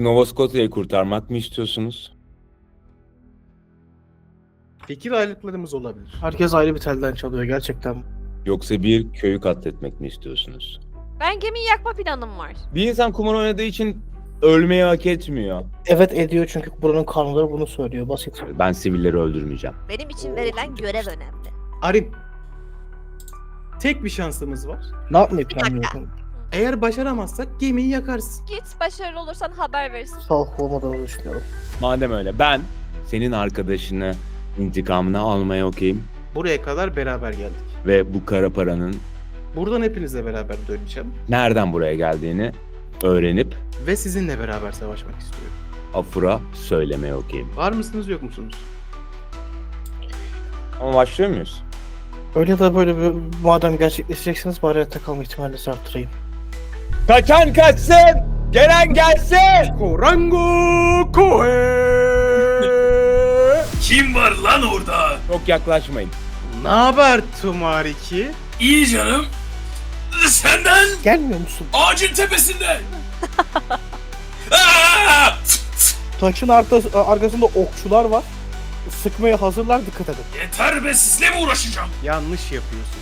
Nova Scotia'yı kurtarmak mı istiyorsunuz? Fikir ayrılıklarımız olabilir. Herkes ayrı bir telden çalıyor gerçekten. Yoksa bir köyü katletmek mi istiyorsunuz? Ben gemiyi yakma planım var. Bir insan kumar oynadığı için ölmeyi hak etmiyor. Evet ediyor çünkü buranın kanunları bunu söylüyor basit. Ben sivilleri öldürmeyeceğim. Benim için verilen görev önemli. Arin. Tek bir şansımız var. Ne yapmayı planlıyorsun? Eğer başaramazsak gemiyi yakarsın. Git başarılı olursan haber verirsin. Sağlıklı olmadığını düşünüyorum. Madem öyle ben senin arkadaşını intikamını almaya okeyim Buraya kadar beraber geldik. ve bu kara paranın Buradan hepinizle beraber döneceğim. nereden buraya geldiğini öğrenip Ve sizinle beraber savaşmak istiyorum. Afur'a söylemeye okeyim. Var mısınız yok musunuz? Ama başlıyor muyuz? Öyle ya da böyle bir, madem gerçekleşeceksiniz bari hayatta kalma ihtimalinizi arttırayım. Kaçan kaçsın! Gelen gelsin! Korango Kohe! Kim var lan orada? Çok yaklaşmayın. ne haber Tumariki? İyi canım. Senden Gelmiyor musun? ağacın tepesinde. Aa! Taşın arkası, arkasında okçular var. Sıkmaya hazırlar dikkat edin. Yeter be sizle mi uğraşacağım? Yanlış yapıyorsun.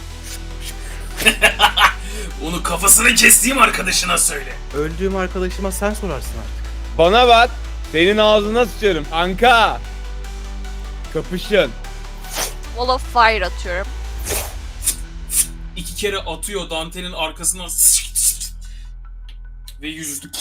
Kafasını kestiğim arkadaşına söyle. Öldüğüm arkadaşıma sen sorarsın artık. Bana bak. Senin ağzına sıçarım. Anka. Kapışın. Wall of Fire atıyorum. İki kere atıyor Dante'nin arkasından ve yüzdük.